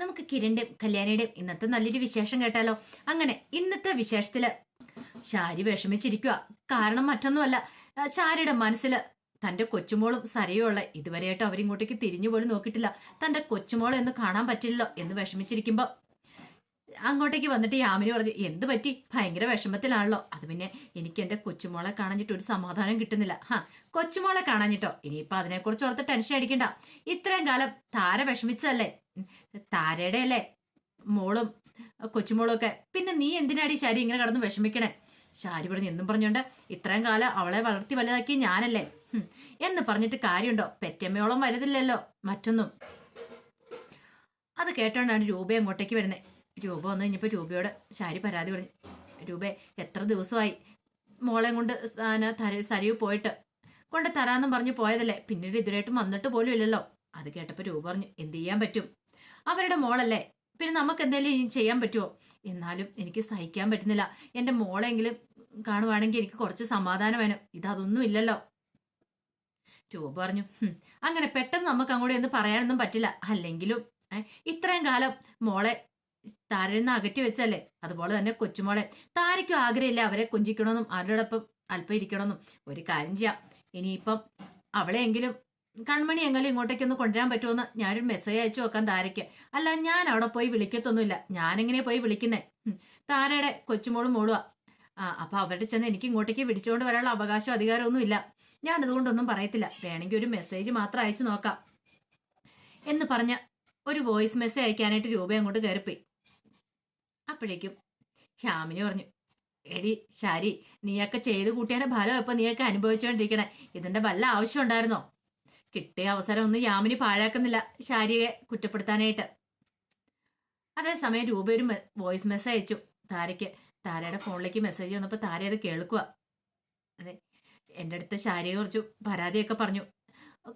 നമുക്ക് കിരണിന്റെയും കല്യാണിയുടെയും ഇന്നത്തെ നല്ലൊരു വിശേഷം കേട്ടാലോ? അങ്ങനെ ഇന്നത്തെ വിശേഷത്തിൽ ശാരി വിഷമിച്ചിരിക്കുക കാരണം മറ്റൊന്നുമല്ല ശാരിയുടെ മനസ്സിൽ തന്റെ കൊച്ചുമോളും സരയുമുള്ള ഇതുവരെയായിട്ട് അവരിങ്ങോട്ടേക്ക് തിരിഞ്ഞു പോലും നോക്കിയിട്ടില്ല. തന്റെ കൊച്ചുമോളെ ഒന്ന് കാണാൻ പറ്റില്ലല്ലോ എന്ന് വിഷമിച്ചിരിക്കുമ്പോ അങ്ങോട്ടേക്ക് വന്നിട്ട് യാമിനി പറഞ്ഞു എന്ത് പറ്റി? ഭയങ്കര വിഷമത്തിലാണല്ലോ. അത് പിന്നെ എനിക്ക് എന്റെ കൊച്ചുമോളെ കാണാഞ്ഞിട്ട് ഒരു സമാധാനം കിട്ടുന്നില്ല. ഹാ കൊച്ചുമോളെ കാണാഞ്ഞിട്ടോ? ഇനിയിപ്പൊ അതിനെക്കുറിച്ച് ഓർത്ത് ടെൻഷൻ അടിക്കണ്ട. ഇത്രയും കാലം താര വിഷമിച്ചതല്ലേ? താരയുടെ അല്ലേ? മോളും കൊച്ചുമോളും ഒക്കെ. പിന്നെ നീ എന്തിനാടി ശാരി ഇങ്ങനെ കടന്ന് വിഷമിക്കണേ? ശാരി പറഞ്ഞു എന്നും പറഞ്ഞോണ്ട് ഇത്രയും കാലം അവളെ വളർത്തി വലുതാക്കി ഞാനല്ലേ? എന്ന് പറഞ്ഞിട്ട് കാര്യമുണ്ടോ? പെറ്റമ്മയോളം വലുതില്ലല്ലോ മറ്റൊന്നും. അത് കേട്ടോണ്ടാണ് രൂപ അങ്ങോട്ടേക്ക് വരുന്നത് രൂപ വന്നു കഴിഞ്ഞപ്പോൾ രൂപയോട് ശാരി പരാതി പറഞ്ഞു. രൂപ എത്ര ദിവസമായി മോളെ കൊണ്ട് സരിവ് പോയിട്ട്? കൊണ്ട് തരാന്നും പറഞ്ഞു പോയതല്ലേ? പിന്നീട് ഇതുവരായിട്ടും വന്നിട്ട് പോലും ഇല്ലല്ലോ. അത് കേട്ടപ്പോൾ രൂപ പറഞ്ഞു എന്ത് ചെയ്യാൻ പറ്റും? അവരുടെ മോളല്ലേ? പിന്നെ നമുക്ക് എന്തെങ്കിലും ചെയ്യാൻ പറ്റുമോ എന്നാലും എനിക്ക് സഹിക്കാൻ പറ്റുന്നില്ല. എന്റെ മോളെങ്കിലും കാണുവാണെങ്കിൽ എനിക്ക് കുറച്ച് സമാധാനം വേണം. ഇതൊന്നും ഇല്ലല്ലോ. രൂപ പറഞ്ഞു. അങ്ങനെ പെട്ടെന്ന് നമുക്ക് അങ്ങോട്ട് എന്ന് പറയാനൊന്നും പറ്റില്ല. അല്ലെങ്കിലും ഇത്രയും കാലം മോളെ താരയിൽ നിന്ന് അകറ്റി വെച്ചല്ലേ? അതുപോലെ തന്നെ കൊച്ചുമോളെ. താരയ്ക്കും ആഗ്രഹമില്ല അവരെ കൊഞ്ചിക്കണമെന്നും അവരോടൊപ്പം അല്പം ഇരിക്കണമെന്നും. ഒരു കാര്യം ചെയ്യാം. ഇനിയിപ്പം അവളെയെങ്കിലും കൺമണി എങ്കിലും ഇങ്ങോട്ടേക്കൊന്ന് കൊണ്ടുവരാൻ പറ്റുമെന്ന് ഞാനൊരു മെസ്സേജ് അയച്ചു വെക്കാൻ താരയ്ക്ക്. അല്ല ഞാൻ അവിടെ പോയി വിളിക്കത്തൊന്നുമില്ല. ഞാനെങ്ങനെ പോയി വിളിക്കുന്നേ. താരയുടെ കൊച്ചുമോളും മോളുവാ. ആ അപ്പൊ അവരുടെ ചെന്ന് എനിക്ക് ഇങ്ങോട്ടേക്ക് വിളിച്ചുകൊണ്ട് വരാനുള്ള അവകാശം അധികാരമൊന്നും ഇല്ല. ഞാൻ അതുകൊണ്ടൊന്നും പറയത്തില്ല. വേണമെങ്കിൽ ഒരു മെസ്സേജ് മാത്രം അയച്ചു നോക്കാം. എന്ന് പറഞ്ഞ ഒരു വോയിസ് മെസ്സേജ് അയക്കാനായിട്ട് രൂപ അങ്ങോട്ട് കയറിപ്പോയി. അപ്പോഴേക്കും ഹ്യാമിനി പറഞ്ഞു എടി ശാരി നീയൊക്കെ ചെയ്ത് കൂട്ടിയതിന്റെ ഫലം ഇപ്പൊ നീയൊക്കെ അനുഭവിച്ചുകൊണ്ടിരിക്കണേ ഇതിന്റെ വല്ല ആവശ്യം ഉണ്ടായിരുന്നോ? കിട്ടിയ അവസരം ഒന്നും യാമിനി പാഴാക്കുന്നില്ല. ശാരിയെ കുറ്റപ്പെടുത്താനായിട്ട്. അതേസമയം രൂപ ഒരു വോയിസ് മെസ്സേജ് അയച്ചു. താരയ്ക്ക് താരയുടെ ഫോണിലേക്ക് മെസ്സേജ് വന്നപ്പോൾ താര അത് കേൾക്കുക അതെ എന്റെ അടുത്ത് ശാരിയെ കുറിച്ച് പരാതിയൊക്കെ പറഞ്ഞു.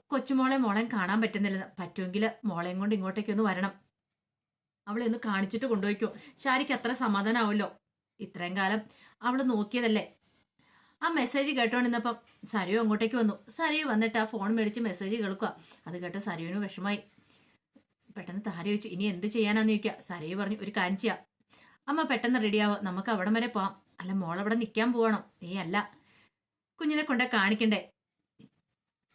കൊച്ചുമോളെ മോളെ കാണാൻ പറ്റുന്നില്ല പറ്റുമെങ്കിൽ മോളെയും കൊണ്ട് ഇങ്ങോട്ടേക്ക് ഒന്ന് വരണം. അവളെ ഒന്ന് കാണിച്ചിട്ട് കൊണ്ടുപോയിക്കോ. ശാരിക്ക് അത്ര സമാധാനമാവുമല്ലോ ഇത്രയും കാലം അവൾ നോക്കിയതല്ലേ? ആ മെസ്സേജ് കേട്ടോണ്ടിരുന്നപ്പം സരയു അങ്ങോട്ടേക്ക് വന്നു. സരയു വന്നിട്ട് ആ ഫോൺ മേടിച്ച് മെസ്സേജ് കേൾക്കുക അത് കേട്ട സരയുവിന് വിഷമായി. പെട്ടെന്ന് താര ചോദിച്ചു ഇനി എന്ത് ചെയ്യാനാന്ന് ചോദിക്കുക സരയു പറഞ്ഞു ഒരു കാര്യം ചെയ്യാം. അമ്മ പെട്ടെന്ന് റെഡിയാവോ നമുക്ക് അവിടം വരെ പോവാം. അല്ല മോളവിടെ നിൽക്കാൻ പോവണം. ഏ അല്ല. കുഞ്ഞിനെ കൊണ്ടേ കാണിക്കണ്ടേ?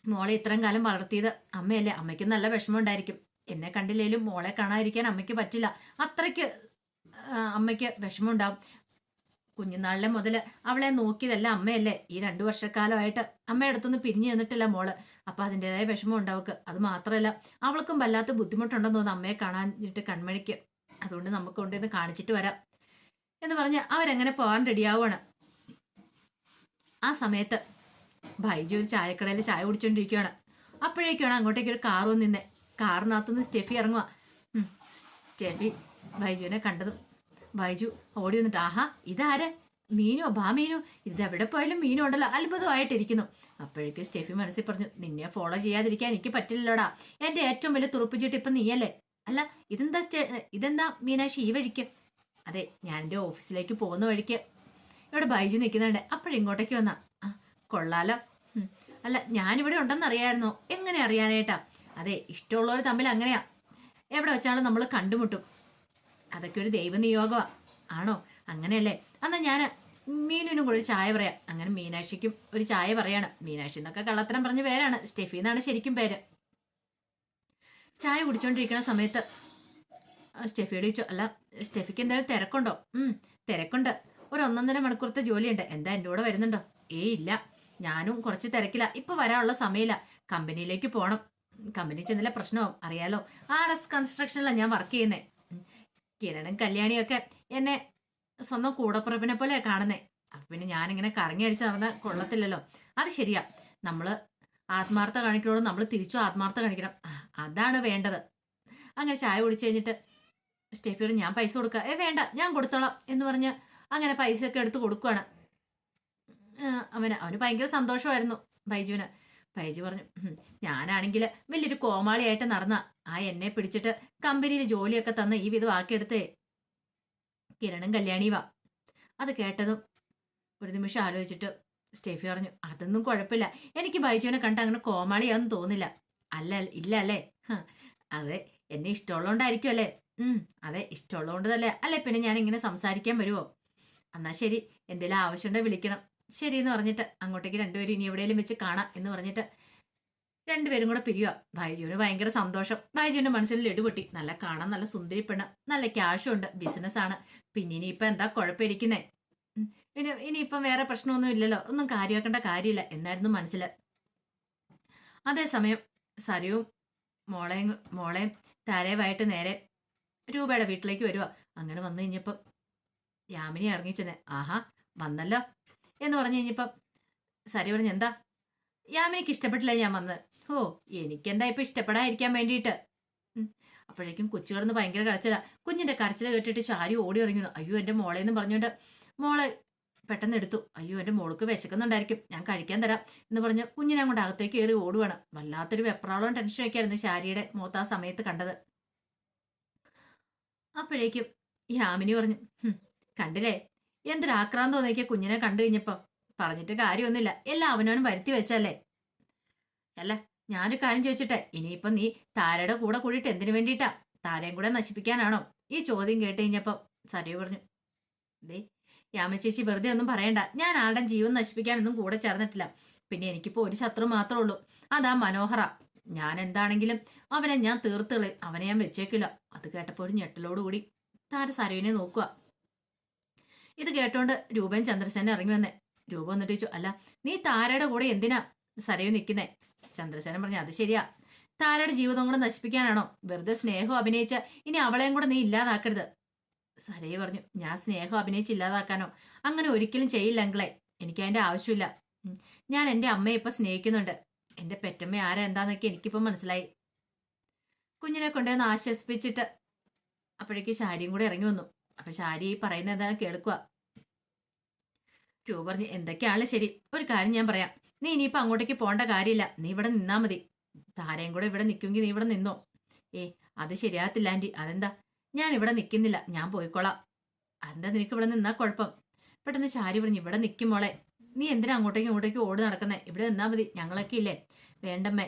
മോളെ ഇത്രയും കാലം വളർത്തിയത് അമ്മയല്ലേ. അമ്മയ്ക്ക് നല്ല വിഷമം ഉണ്ടായിരിക്കും. എന്നെ കണ്ടില്ലേലും മോളെ കാണാതിരിക്കാൻ അമ്മയ്ക്ക് പറ്റില്ല. അത്രയ്ക്ക് അമ്മയ്ക്ക് വിഷമം ഉണ്ടാവും. കുഞ്ഞുനാളിലെ മുതൽ അവളെ നോക്കിയതല്ല അമ്മയല്ലേ? ഈ രണ്ടു വർഷക്കാലമായിട്ട് അമ്മയുടെ അടുത്തൊന്നും പിരിഞ്ഞു നിന്നിട്ടില്ല മോൾ. അപ്പൊ അതിന്റെതായ വിഷമം ഉണ്ടാവക്ക് അത് മാത്രമല്ല അവൾക്കും വല്ലാത്ത ബുദ്ധിമുട്ടുണ്ടെന്ന് തോന്നുന്നു അമ്മയെ കാണാനിട്ട് കൺമണിക്ക്. അതുകൊണ്ട് നമുക്ക് കൊണ്ടുവന്ന് കാണിച്ചിട്ട് വരാം എന്ന് പറഞ്ഞ് അവരങ്ങനെ പോകാൻ റെഡിയാവുകയാണ് ആ സമയത്ത് ബൈജു ഒരു ചായക്കടയിൽ ചായ കുടിച്ചോണ്ടിരിക്കുകയാണ് അപ്പോഴേക്കാണ് അങ്ങോട്ടേക്ക് ഒരു കാർ വന്നിന്നെ കാറിനകത്തുനിന്ന് സ്റ്റെഫി ഇറങ്ങുക സ്റ്റെഫി ബൈജുവിനെ കണ്ടതും ബൈജു ഓടി വന്നിട്ട് ആഹാ ഇതാര്? മീനോ ബാ മീനു ഇത് എവിടെ പോയാലും മീനോ ഉണ്ടല്ലോ അത്ഭുതമായിട്ടിരിക്കുന്നു. അപ്പോഴേക്ക് സ്റ്റെഫി മനസ്സിൽ പറഞ്ഞു നിന്നെ ഫോളോ ചെയ്യാതിരിക്കാൻ എനിക്ക് പറ്റില്ലല്ലോടാ. എന്റെ ഏറ്റവും വലിയ തുറപ്പിച്ചിട്ട് ഇപ്പൊ നീയല്ലേ? അല്ല ഇതെന്താ സ്റ്റെ ഇതെന്താ മീനാക്ഷി ഈ വഴിക്ക്? അതെ ഞാൻ എന്റെ ഓഫീസിലേക്ക് പോകുന്ന വഴിക്ക്. ഇവിടെ ബൈജു നിൽക്കുന്നുണ്ട്. അപ്പോഴിങ്ങോട്ടേക്ക് വന്നാ ആ കൊള്ളാലോ. അല്ല ഞാനിവിടെ ഉണ്ടെന്ന് അറിയാമായിരുന്നോ എങ്ങനെ അറിയാനായിട്ടാ? അതെ ഇഷ്ടമുള്ളവർ തമ്മിൽ അങ്ങനെയാ. എവിടെ വെച്ചാണ് നമ്മൾ കണ്ടുമുട്ടും. അതൊക്കെ ഒരു ദൈവനിയോഗമാണ് ആണോ? അങ്ങനെയല്ലേ? എന്നാൽ ഞാൻ മീനിനും കൂടെ ചായ പറയാം. അങ്ങനെ മീനാക്ഷിക്കും ഒരു ചായ പറയാണ്. മീനാക്ഷി എന്നൊക്കെ കള്ളത്തരം പറഞ്ഞ പേരാണ്. സ്റ്റെഫി എന്നാണ് ശരിക്കും പേര്. ചായ കുടിച്ചോണ്ടിരിക്കുന്ന സമയത്ത് സ്റ്റെഫിയോട് ചോദിച്ചു അല്ല സ്റ്റെഫിക്ക് എന്തായാലും തിരക്കുണ്ടോ? ഉം തിരക്കുണ്ട്. ഒരു ഒന്നൊന്നര മണിക്കൂറത്തെ ജോലിയുണ്ട്. എന്താ എന്റെ കൂടെ വരുന്നുണ്ടോ? ഏയ് ഇല്ല. ഞാനും കുറച്ച് തിരക്കില്ല ഇപ്പൊ വരാനുള്ള സമയമില്ല. കമ്പനിയിലേക്ക് പോകണം കമ്പനി ചെന്നില്ല പ്രശ്നവും അറിയാലോ. ആർ എസ് കൺസ്ട്രക്ഷനിലാണ് ഞാൻ വർക്ക് ചെയ്യുന്നേ. ഉം. കിരണും കല്യാണിയും ഒക്കെ എന്നെ സ്വന്തം കൂടപ്പുറപ്പിനെ പോലെ കാണുന്നേ. അപ്പൊ പിന്നെ ഞാനിങ്ങനെ കറങ്ങി അടിച്ച് നടന്ന കൊള്ളത്തില്ലല്ലോ. അത് ശരിയാ. നമ്മൾ ആത്മാർത്ഥ കാണിക്കണോട് നമ്മൾ തിരിച്ചു ആത്മാർത്ഥ കാണിക്കണം. അതാണ് വേണ്ടത്. അങ്ങനെ ചായ കുടിച്ചു കഴിഞ്ഞിട്ട് സ്റ്റെഫിയോട് ഞാൻ പൈസ കൊടുക്കുക ഏ വേണ്ട ഞാൻ കൊടുത്തോളാം എന്ന് പറഞ്ഞ് അങ്ങനെ പൈസ ഒക്കെ എടുത്ത് കൊടുക്കുവാണ്. അവന് അവന് ഭയങ്കര സന്തോഷമായിരുന്നു ബൈജുവിന്. ബൈജു പറഞ്ഞു "ഉം, ഞാനാണെങ്കിൽ വലിയൊരു കോമാളിയായിട്ട് നടന്ന ആ എന്നെ പിടിച്ചിട്ട് കമ്പനിയിൽ ജോലിയൊക്കെ തന്ന് ഈ വിധം ആക്കിയെടുത്തേ. കിരണും വാ. അത് കേട്ടതും ഒരു നിമിഷം ആലോചിച്ചിട്ട് സ്റ്റേഫി പറഞ്ഞു അതൊന്നും കുഴപ്പമില്ല. എനിക്ക് ബൈജുവിനെ കണ്ട അങ്ങനെ കോമാളിയാന്ന് തോന്നില്ല. അല്ല ഇല്ല അല്ലേ? അതെ എന്നെ ഇഷ്ടമുള്ളതുകൊണ്ടായിരിക്കും അല്ലേ? ഉം അതെ ഇഷ്ടമുള്ളതുകൊണ്ട് തന്നെ അല്ലെ പിന്നെ ഞാൻ ഇങ്ങനെ സംസാരിക്കാൻ വരുമോ എന്നാൽ ശരി എന്തെങ്കിലും ആവശ്യമുണ്ടോ വിളിക്കണം. ശരി എന്ന് പറഞ്ഞിട്ട് അങ്ങോട്ടേക്ക് രണ്ടുപേരും ഇനി എവിടെയെങ്കിലും വെച്ച് കാണാം എന്ന് പറഞ്ഞിട്ട് രണ്ടുപേരും കൂടെ പിരിയുക ബൈജുവിന് ഭയങ്കര സന്തോഷം. ബൈജുവിന്റെ മനസ്സിൽ ലഡു പൊട്ടി. നല്ല കാണാൻ നല്ല സുന്ദരി പെണ്ണ്. നല്ല ക്യാഷും ഉണ്ട്. ബിസിനസ്സാണ് പിന്നെ ഇനിയിപ്പം എന്താ കുഴപ്പമിരിക്കുന്നേ? പിന്നെ ഇനിയിപ്പം വേറെ പ്രശ്നമൊന്നും ഇല്ലല്ലോ. ഒന്നും കാര്യമാക്കേണ്ട കാര്യമില്ല എന്നായിരുന്നു മനസ്സിൽ. അതേസമയം സരയും മോളെയും മോളെയും താരേവായിട്ട് നേരെ രൂപയുടെ വീട്ടിലേക്ക് വരുവാ. അങ്ങനെ വന്നു കഴിഞ്ഞപ്പം യാമിനി ഇറങ്ങിച്ചെന്നെ. ആഹാ വന്നല്ലോ. എന്ന് പറഞ്ഞു കഴിഞ്ഞപ്പം സാരി പറഞ്ഞു എന്താ? യാമിനിക്ക് ഇഷ്ടപ്പെട്ടില്ല ഞാൻ വന്നത്. ഓ എനിക്കെന്താ ഇപ്പം ഇഷ്ടപ്പെടാതിരിക്കാൻ വേണ്ടിയിട്ട്. അപ്പോഴേക്കും കൊച്ചു കിടന്ന് ഭയങ്കര കരച്ചിലാ. കുഞ്ഞിന്റെ കരച്ചിൽ കേട്ടിട്ട് ചാരി ഓടി ഇറങ്ങുന്നു. അയ്യോ എന്റെ മോളെ എന്ന് പറഞ്ഞുകൊണ്ട് മോളെ പെട്ടെന്ന് എടുത്തു. അയ്യോ എന്റെ മോൾക്ക് വിശക്കുന്നുണ്ടായിരിക്കും. ഞാൻ കഴിക്കാൻ തരാം എന്ന് പറഞ്ഞ് കുഞ്ഞിനെ അങ്ങോട്ട് അകത്തേക്ക് കയറി ഓടുവാണ്. വല്ലാത്തൊരു വെപ്രാളവും ടെൻഷനൊക്കെ ആയിരുന്നു ശാരിയുടെ മോത്ത് ആ സമയത്ത് കണ്ടത്. അപ്പോഴേക്കും യാമിനി പറഞ്ഞു "ഹും, കണ്ടില്ലേ? എന്തൊരു ആക്രാന്തം തോന്നിയൊക്കെ കുഞ്ഞിനെ കണ്ടു കഴിഞ്ഞപ്പോ പറഞ്ഞിട്ട് കാര്യമൊന്നുമില്ല. എല്ലാം അവനവനും വരുത്തി വെച്ചല്ലേ അല്ല ഞാനൊരു കാര്യം ചോദിച്ചിട്ടെ ഇനിയിപ്പം നീ താരയുടെ കൂടെ കൂടിയിട്ട് എന്തിനു വേണ്ടിയിട്ടാ? താരയും കൂടെ നശിപ്പിക്കാനാണോ? ഈ ചോദ്യം കേട്ട് കഴിഞ്ഞപ്പോൾ സരയു പറഞ്ഞു ദേ യാമിനി ചേച്ചി വെറുതെ ഒന്നും പറയണ്ട. ഞാൻ ആളുടെ ജീവൻ നശിപ്പിക്കാനൊന്നും കൂടെ ചേർന്നിട്ടില്ല. പിന്നെ എനിക്കിപ്പോൾ ഒരു ശത്രു മാത്രമേ ഉള്ളൂ. അതാ മനോഹര. ഞാൻ എന്താണെങ്കിലും അവനെ ഞാൻ തീർത്തുകളെ അവനെ ഞാൻ വെച്ചേക്കില്ല. അത് കേട്ടപ്പോൾ ഒരു ഞെട്ടലോടുകൂടി താര സരയുവിനെ നോക്കുക. ഇത് കേട്ടോണ്ട് രൂപൻ ചന്ദ്രസേന ഇറങ്ങി വന്നേ. രൂപ എന്നിട്ട് ചോദിച്ചു അല്ല നീ താരയുടെ കൂടെ എന്തിനാ സരയു നിൽക്കുന്നേ ചന്ദ്രസേനൻ പറഞ്ഞു അത് ശരിയാ. താരയുടെ ജീവിതം കൂടെ നശിപ്പിക്കാനാണോ? വെറുതെ സ്നേഹം അഭിനയിച്ച ഇനി അവളെയും കൂടെ നീ ഇല്ലാതാക്കരുത്. സരയു പറഞ്ഞു ഞാൻ സ്നേഹം അഭിനയിച്ച് ഇല്ലാതാക്കാനോ? അങ്ങനെ ഒരിക്കലും ചെയ്യില്ല അങ്കിളെ. എനിക്ക് അതിന്റെ ആവശ്യമില്ല. ഞാൻ എന്റെ അമ്മയെ ഇപ്പൊ സ്നേഹിക്കുന്നുണ്ട്. എന്റെ പെറ്റമ്മ ആരാ എന്താന്നൊക്കെ എനിക്കിപ്പം മനസ്സിലായി. കുഞ്ഞിനെ കൊണ്ടുവന്ന് ആശ്വസിപ്പിച്ചിട്ട് അപ്പോഴേക്ക് ശാരിയും കൂടെ ഇറങ്ങി വന്നു. അപ്പൊ ശാരി പറയുന്ന എന്താണ് കേൾക്കുക രൂപ പറഞ്ഞ് എന്തൊക്കെയാണല്ലോ ശരി. ഒരു കാര്യം ഞാൻ പറയാം. നീ ഇനിയിപ്പോ അങ്ങോട്ടേക്ക് പോകേണ്ട കാര്യമില്ല. നീ ഇവിടെ നിന്നാ മതി. താരയും കൂടെ ഇവിടെ നിൽക്കുമെങ്കിൽ നീ ഇവിടെ നിന്നോ. ഏ അത് ശരിയാകത്തില്ല ആന്റി. അതെന്താ? ഞാൻ ഇവിടെ നിൽക്കുന്നില്ല ഞാൻ പോയിക്കോളാം. അതെന്താ നിനക്ക് ഇവിടെ നിന്നാ കുഴപ്പം? പെട്ടെന്ന് ശാരി പറഞ്ഞു ഇവിടെ നിൽക്കും മോളെ. നീ എന്തിനാ അങ്ങോട്ടേക്കും ഇങ്ങോട്ടേക്ക് ഓട് നടക്കുന്നേ? ഇവിടെ നിന്നാ മതി. ഞങ്ങളൊക്കെ ഇല്ലേ? വേണ്ടമ്മേ.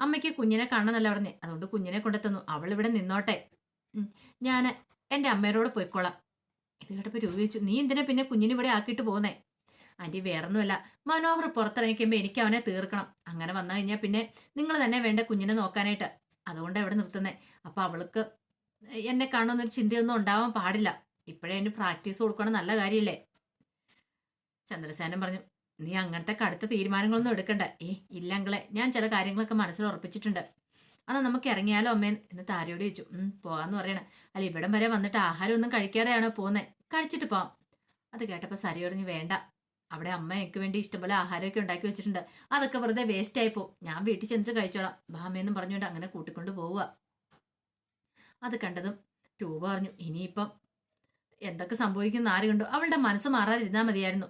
അമ്മയ്ക്ക് കുഞ്ഞിനെ കാണണമെന്നല്ല പറഞ്ഞേ. അതുകൊണ്ട് കുഞ്ഞിനെ കൊണ്ടെത്തുന്നു. അവൾ ഇവിടെ നിന്നോട്ടെ. ഞാൻ എന്റെ അമ്മയോട് പോയിക്കോളാം. ഇത് കേട്ടപ്പോൾ രൂപ ചോദിച്ചു നീ എന്തിനാ പിന്നെ കുഞ്ഞിനെ ഇവിടെ ആക്കിയിട്ട് പോകുന്നേ ആന്റി വേറൊന്നുമല്ല. മനോഹർ പുറത്തിറങ്ങിക്കുമ്പോൾ എനിക്ക് അവനെ തീർക്കണം. അങ്ങനെ വന്നു കഴിഞ്ഞാൽ പിന്നെ നിങ്ങൾ തന്നെ വേണ്ട കുഞ്ഞിനെ നോക്കാനായിട്ട്. അതുകൊണ്ട് എവിടെ നിർത്തുന്നത് അപ്പോൾ അവൾക്ക് എന്നെ കാണുമെന്നൊരു ചിന്തയൊന്നും ഉണ്ടാവാൻ പാടില്ല. ഇപ്പോഴേ അതിന് പ്രാക്ടീസ് കൊടുക്കണം നല്ല കാര്യമില്ലേ ചന്ദ്രസേനൻ പറഞ്ഞു നീ അങ്ങനത്തെ കടുത്ത തീരുമാനങ്ങളൊന്നും എടുക്കണ്ട. ഏ ഇല്ലങ്കളെ ഞാൻ ചില കാര്യങ്ങളൊക്കെ മനസ്സിൽ ഉറപ്പിച്ചിട്ടുണ്ട്. അന്ന് നമുക്ക് ഇറങ്ങിയാലോ അമ്മേ? എന്ന് താരയോട് ചോദിച്ചു. ഉം പോവാന്ന് പറയണേ. അല്ല ഇവിടം വരെ വന്നിട്ട് ആഹാരം ഒന്നും കഴിക്കാതെയാണോ പോകുന്നത് കഴിച്ചിട്ട് പോവാം. അത് കേട്ടപ്പോൾ സരി പറഞ്ഞ് വേണ്ട. അവിടെ അമ്മ എനിക്ക് വേണ്ടി ഇഷ്ടംപോലെ ആഹാരമൊക്കെ ഉണ്ടാക്കി വെച്ചിട്ടുണ്ട്. അതൊക്കെ വെറുതെ വേസ്റ്റ് ആയിപ്പോ ഞാൻ വീട്ടിൽ ചെന്നിട്ട് കഴിച്ചോളാം. ഭാമയെന്നും പറഞ്ഞുകൊണ്ട് അങ്ങനെ കൂട്ടിക്കൊണ്ട് പോവുക. അത് കണ്ടതും രൂപ പറഞ്ഞു ഇനിയിപ്പം എന്തൊക്കെ സംഭവിക്കുന്ന ആര് കണ്ടു? അവളുടെ മനസ്സ് മാറാതിരുന്നാൽ മതിയായിരുന്നു.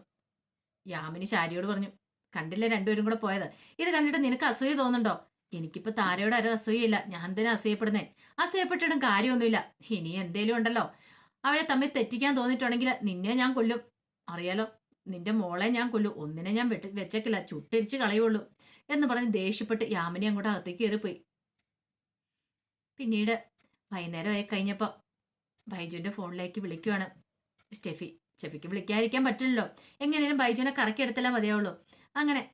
യാമിനി ശാരിയോട് പറഞ്ഞു കണ്ടില്ല രണ്ടുപേരും കൂടെ പോയത്? ഇത് കണ്ടിട്ട് നിനക്ക് അസൂയ തോന്നുന്നുണ്ടോ? എനിക്കിപ്പോ താരയോട് ആരും അസൂയയില്ല. ഞാൻ തന്നെ അസൂയപ്പെടുന്നേ? അസൂയപ്പെട്ടിടും കാര്യമൊന്നുമില്ല. ഇനി എന്തേലും ഉണ്ടല്ലോ. അവരെ തമ്മിൽ തെറ്റിക്കാൻ തോന്നിയിട്ടുണ്ടെങ്കിൽ നിന്നെ ഞാൻ കൊല്ലും. അറിയാലോ? നിന്റെ മോളെ ഞാൻ കൊല്ലും. ഒന്നിനെ ഞാൻ വെട്ടി വെച്ചേക്കില്ല. ചുട്ടരിച്ച് കളയുള്ളൂ എന്ന് പറഞ്ഞ് ദേഷ്യപ്പെട്ട് യാമിനി അങ്ങോട്ട് അകത്തേക്ക് കയറിപ്പോയി. പിന്നീട് വൈകുന്നേരമായി കഴിഞ്ഞപ്പോൾ ബൈജുവിന്റെ ഫോണിലേക്ക് വിളിക്കുവാണ്. സ്റ്റെഫി സ്റ്റെഫിക്ക് വിളിക്കാതിരിക്കാൻ പറ്റില്ലല്ലോ. എങ്ങനെയും ബൈജുവിനെ കറക്കി എടുത്തല്ലേ മതിയാവുള്ളൂ. അങ്ങനെ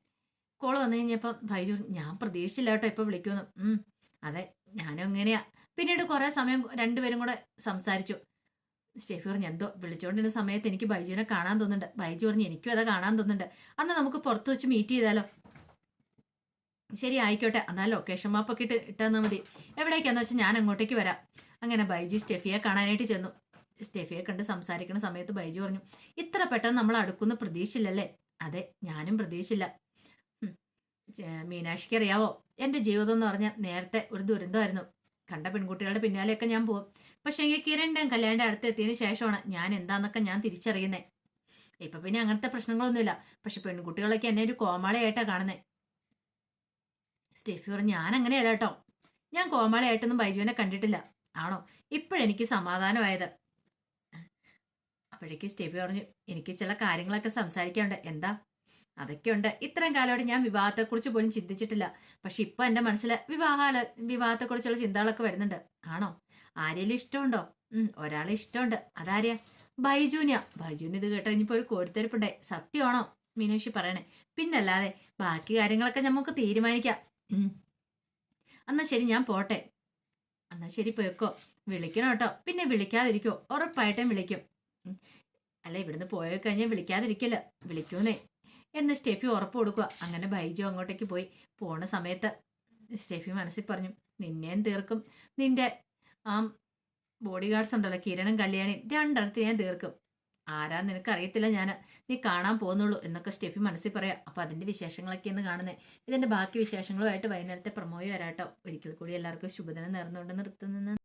കോൾ വന്നു കഴിഞ്ഞപ്പോൾ ഭൈജു ഞാൻ പ്രതീക്ഷിച്ചില്ല കേട്ടോ ഇപ്പം വിളിക്കുമെന്ന്. അതെ ഞാനും അങ്ങനെയാ. പിന്നീട് കുറേ സമയം രണ്ടുപേരും കൂടെ സംസാരിച്ചു. ഷെഫി പറഞ്ഞു എന്തോ വിളിച്ചുകൊണ്ടിരുന്ന സമയത്ത് എനിക്ക് ബൈജുവിനെ കാണാൻ തോന്നുന്നുണ്ട്. ബൈജു പറഞ്ഞു എനിക്കും അതാ കാണാൻ തോന്നുന്നുണ്ട്. അന്ന് നമുക്ക് പുറത്ത് വെച്ച് മീറ്റ് ചെയ്താലോ. ശരി ആയിക്കോട്ടെ എന്നാൽ ലൊക്കേഷൻ മാപ്പൊക്കെ ഇട്ട് ഇട്ടാൽ മതി. എവിടേക്കാന്ന് വെച്ചാൽ ഞാൻ അങ്ങോട്ടേക്ക് വരാം. അങ്ങനെ ബൈജു സ്റ്റെഫിയെ കാണാനായിട്ട് ചെന്നു. സ്റ്റെഫിയെ കണ്ട് സംസാരിക്കുന്ന സമയത്ത് ബൈജു പറഞ്ഞു ഇത്ര പെട്ടെന്ന് നമ്മൾ അടുക്കുന്ന പ്രതീക്ഷയില്ലല്ലേ അതെ ഞാനും പ്രതീക്ഷയില്ല മീനാക്ഷിക്ക് അറിയാവോ? എന്റെ ജീവിതം എന്ന് പറഞ്ഞാൽ നേരത്തെ ഒരു ദുരന്തമായിരുന്നു. കണ്ട പെൺകുട്ടികളുടെ പിന്നാലെയൊക്കെ ഞാൻ പോകും പക്ഷേ എങ്കിൽ കിരണിന്റെ കല്യാണിന്റെ അടുത്ത് എത്തിയതിന് ശേഷമാണ് ഞാൻ എന്താന്നൊക്കെ ഞാൻ തിരിച്ചറിയുന്നത് ഇപ്പം പിന്നെ അങ്ങനത്തെ പ്രശ്നങ്ങളൊന്നുമില്ല. പക്ഷെ പെൺകുട്ടികളൊക്കെ എന്നെ ഒരു കോമാളിയായിട്ടാണ് കാണുന്നത് സ്റ്റെഫി പറഞ്ഞു ഞാൻ അങ്ങനെയല്ല കേട്ടോ. ഞാൻ കോമാളിയായിട്ടൊന്നും ബൈജുവിനെ കണ്ടിട്ടില്ല. ആണോ? ഇപ്പോഴെനിക്ക് സമാധാനമായത്. അപ്പോഴേക്കും സ്റ്റെഫി പറഞ്ഞു എനിക്ക് ചില കാര്യങ്ങളൊക്കെ സംസാരിക്കാനുണ്ട്. എന്താ? അതൊക്കെ ഉണ്ട് ഇത്രയും കാലമായിട്ട് ഞാൻ വിവാഹത്തെക്കുറിച്ച് പോലും ചിന്തിച്ചിട്ടില്ല. പക്ഷെ ഇപ്പൊ എന്റെ മനസ്സിൽ വിവാഹ വിവാഹത്തെക്കുറിച്ചുള്ള ചിന്തകളൊക്കെ വരുന്നുണ്ട്. ആണോ? ആരെങ്കിലും ഇഷ്ടമുണ്ടോ? ഒരാളെ ഇഷ്ടമുണ്ട്. അതാരെയാ ബൈജൂനിയ. ബൈജൂന് ഇത് കേട്ടോ ഇനിയിപ്പോ ഒരു കോരിത്തരിപ്പുണ്ടേ സത്യമാണോ? മീനുഷി പറയണേ. പിന്നല്ലാതെ ബാക്കി കാര്യങ്ങളൊക്കെ നമുക്ക് തീരുമാനിക്കാം. എന്നാ ശരി ഞാൻ പോട്ടെ. എന്നാ ശരി പോയിക്കോ. വിളിക്കണം കേട്ടോ. പിന്നെ വിളിക്കാതിരിക്കോ. ഉറപ്പായിട്ടും വിളിക്കും. അല്ല ഇവിടുന്ന് പോയി കഴിഞ്ഞാൽ വിളിക്കാതിരിക്കില്ല. വിളിക്കൂന്നേ. എന്ന് സ്റ്റെഫി ഉറപ്പ് കൊടുക്കുക. അങ്ങനെ ബൈജു അങ്ങോട്ടേക്ക് പോയി. പോണ സമയത്ത് സ്റ്റെഫി മനസ്സിൽ പറഞ്ഞു നിന്നെയും തീർക്കും. നിന്റെ ആ ബോഡി ഗാർഡ്സ് ഉണ്ടല്ലോ കിരണും കല്യാണിയും രണ്ടിടത്ത് ഞാൻ തീർക്കും. ആരാ നിനക്ക് അറിയത്തില്ല ഞാൻ നീ കാണാൻ പോകുന്നുള്ളൂ എന്നൊക്കെ സ്റ്റെഫി മനസ്സിൽ പറയാം. അപ്പൊ അതിന്റെ വിശേഷങ്ങളൊക്കെ ഇന്ന് കാണുന്നത് ഇതിന്റെ ബാക്കി വിശേഷങ്ങളുമായിട്ട് വൈകുന്നേരത്തെ പ്രമോയി വരാട്ടോ. ഒരിക്കൽ കൂടി എല്ലാവർക്കും ശുഭദിനം നേർന്നുകൊണ്ട് നിർത്തുന്നു.